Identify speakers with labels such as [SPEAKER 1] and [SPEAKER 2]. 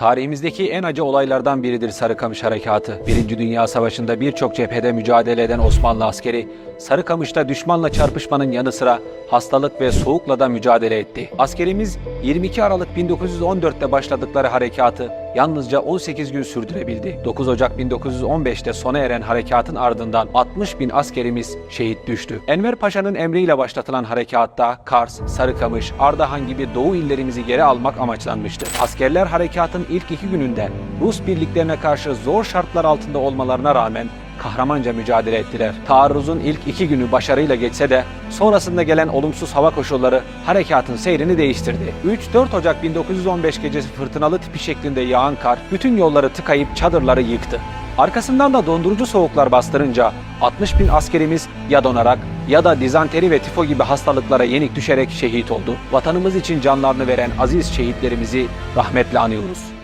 [SPEAKER 1] Tarihimizdeki en acı olaylardan biridir Sarıkamış Harekatı. Birinci Dünya Savaşı'nda birçok cephede mücadele eden Osmanlı askeri, Sarıkamış'ta düşmanla çarpışmanın yanı sıra hastalık ve soğukla da mücadele etti. Askerimiz 22 Aralık 1914'te başladıkları harekatı yalnızca 18 gün sürdürebildi. 9 Ocak 1915'te sona eren harekatın ardından 60 bin askerimiz şehit düştü. Enver Paşa'nın emriyle başlatılan harekatta Kars, Sarıkamış, Ardahan gibi doğu illerimizi geri almak amaçlanmıştı. Askerler harekatın ilk iki gününde Rus birliklerine karşı zor şartlar altında olmalarına rağmen kahramanca mücadele ettiler. Taarruzun ilk iki günü başarıyla geçse de sonrasında gelen olumsuz hava koşulları harekatın seyrini değiştirdi. 3-4 Ocak 1915 gecesi fırtınalı tipi şeklinde yağan kar bütün yolları tıkayıp çadırları yıktı. Arkasından da dondurucu soğuklar bastırınca 60 bin askerimiz ya donarak ya da dizanteri ve tifo gibi hastalıklara yenik düşerek şehit oldu. Vatanımız için canlarını veren aziz şehitlerimizi rahmetle anıyoruz.